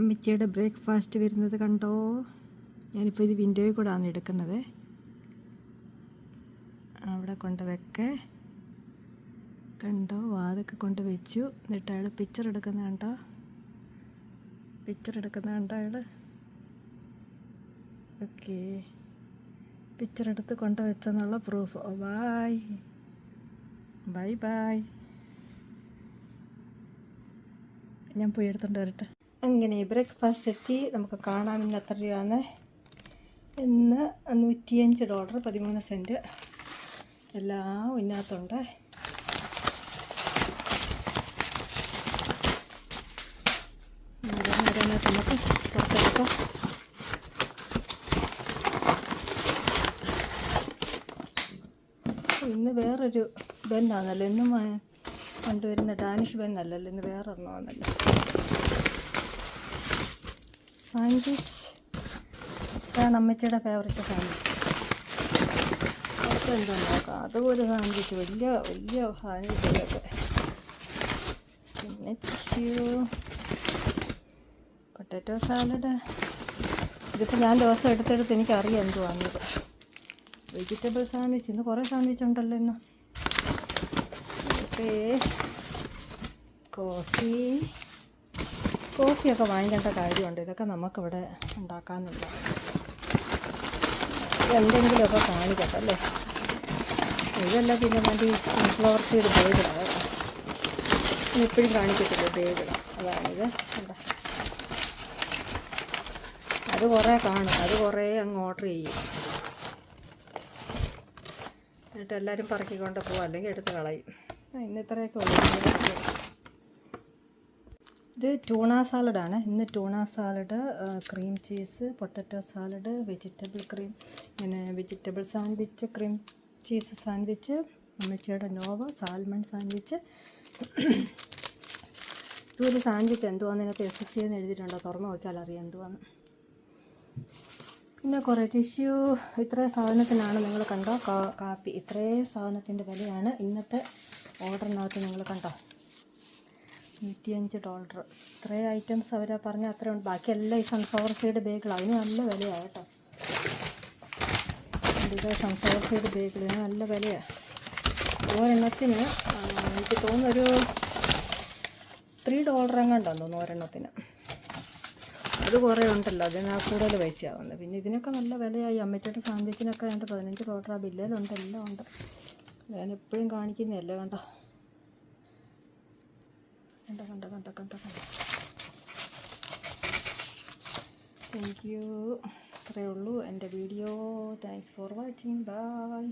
അമ്മച്ചിയുടെ ബ്രേക്ക്ഫാസ്റ്റ് വരുന്നത് കണ്ടോ? ഞാനിപ്പോൾ ഇത് വിൻഡോയിൽ കൂടാണ് എടുക്കുന്നത്. അവിടെ കൊണ്ട് വെക്കേ കണ്ടോ? വാതൊക്കെ കൊണ്ട് വെച്ചു എന്നിട്ട് അയാൾ പിക്ചർ എടുക്കുന്ന കണ്ടോ? പിക്ചർ എടുക്കുന്ന കണ്ടോ അയാൾ ഓക്കെ. പിക്ചർ എടുത്ത് കൊണ്ട് വെച്ചെന്നുള്ള പ്രൂഫ് ബായ് ബൈ ബായ് ഞാൻ പോയി എടുത്തോണ്ട് വരട്ടെ. അങ്ങനെ ബ്രേക്ക്ഫാസ്റ്റ് എത്തി. നമുക്ക് കാണാം ഇന്ന് എത്ര രൂപയാണ്? ഇന്ന് നൂറ്റിയഞ്ച് ഡോളർ പതിമൂന്ന് സെന്റ് എല്ലാം ഓരോന്നോരോന്നായിട്ട് നമുക്ക് പുറത്തെടുക്കാം. ഇന്ന് വേറൊരു ബെന്നാണല്ലോ ഇന്നും കൊണ്ടുവരുന്ന ഡാനിഷ് ബെന്നല്ലല്ലോ ഇന്ന് വേറെ ഒരെണ്ണമാണല്ലോ സാൻഡ്വിച്ച്. ഇതാണ് അമ്മച്ചിയുടെ ഫേവറേറ്റ് സാൻഡ്വിച്ച്. എന്താ നോക്കാം. സാൻഡ്വിച്ച്. വലിയ വലിയ സാൻഡ്വിച്ചുകളൊക്കെ പിന്നെ ടിഷ്യൂ പൊട്ടാറ്റോ സാലഡ് ഇതിപ്പോൾ ഞാൻ ദിവസം എടുത്തെടുത്ത് എനിക്കറിയാം വാങ്ങിയത്. വെജിറ്റബിൾ സാൻഡ്വിച്ച് ഇന്ന് കുറേ സാൻഡ്വിച്ച് ഉണ്ടല്ലോ ഇന്ന്. കോഫി കോഫിയൊക്കെ വാങ്ങിക്കേണ്ട കാര്യമുണ്ട്. ഇതൊക്കെ നമുക്കിവിടെ ഉണ്ടാക്കാമെന്നില്ല എന്തെങ്കിലുമൊക്കെ കാണിക്കട്ടെ അല്ലേ? ഇതല്ല പിന്നെ മതി സൺഫ്ലവർ സീഡ് കേട്ടോ എപ്പോഴും കാണിക്കത്തില്ല ബേഗിടാം അതാണിത്. അത് കുറേ കാണും. അത് കുറേ അങ്ങ് ഓർഡർ ചെയ്യും. എന്നിട്ട് എല്ലാവരും പറക്കിക്കൊണ്ട് പോകും അല്ലെങ്കിൽ എടുത്ത് കളയും. ആ, ഇന്ന് ഇത്രയൊക്കെ ഉള്ളൂ. ഇത് ടൂണ സാലഡാണ് ഇന്ന് tuna salad cream cheese potato salad vegetable cream പിന്നെ vegetable sandwich cream cheese sandwich അമ്മച്ചിയുടെ നോവ സാൽമൺ സാൻഡ്വിച്ച് ഇതൊരു സാൻഡ്വിച്ച് എന്തുവാന്നതിനകത്ത് എസ് എസ് സി എന്ന് എഴുതിയിട്ടുണ്ടോ? തുറന്ന് നോക്കിയാൽ അറിയാം എന്തുവാന്ന്. പിന്നെ കുറേ ടിഷ്യൂ ഇത്രേ സാധനത്തിനാണ് നിങ്ങൾ കണ്ടോ? കാപ്പി. ഇത്രേ സാധനത്തിന്റെ വിലയാണ് ഇന്നത്തെ ഓർഡറിനകത്ത് നിങ്ങൾ കണ്ടോ? നൂറ്റിയഞ്ച് ഡോളർ ഇത്രയും ഐറ്റംസ് അവർ പറഞ്ഞ അത്രയുണ്ട് ബാക്കിയെല്ലാം ഈ സൺഫ്ലവർ സീഡ് ബേഗിൾ അതിന് നല്ല വിലയാണ് കേട്ടോ. സൺഫ്ലവർ സീഡ് ബേഗുകൾ അതിന് നല്ല വിലയാണ് ഒരെണ്ണത്തിന് എനിക്ക് തോന്നുന്നൊരു ത്രീ ഡോളർ എങ്ങാണ്ടാന്ന് തോന്നുന്നു ഒരെണ്ണത്തിന്. അത് കുറേ ഉണ്ടല്ലോ. അതിന് കൂടുതൽ പൈസയാവുന്നത്. പിന്നെ ഇതിനൊക്കെ നല്ല വിലയായി. അമ്മച്ചേട്ടൻ സാൻഡ്വിച്ചിനൊക്കെ ഉണ്ട് പതിനഞ്ച് ഡോളർ ആ. ബില്ലിലുണ്ട്. എല്ലാം ഉണ്ട്. ഞാൻ എപ്പോഴും കാണിക്കുന്നതല്ലേ കണ്ടോ? കണ്ട കണ്ട കണ്ട കണ്ട കണ്ട താങ്ക് യു അത്രയേ ഉള്ളൂ എന്റെ video thanks for watching bye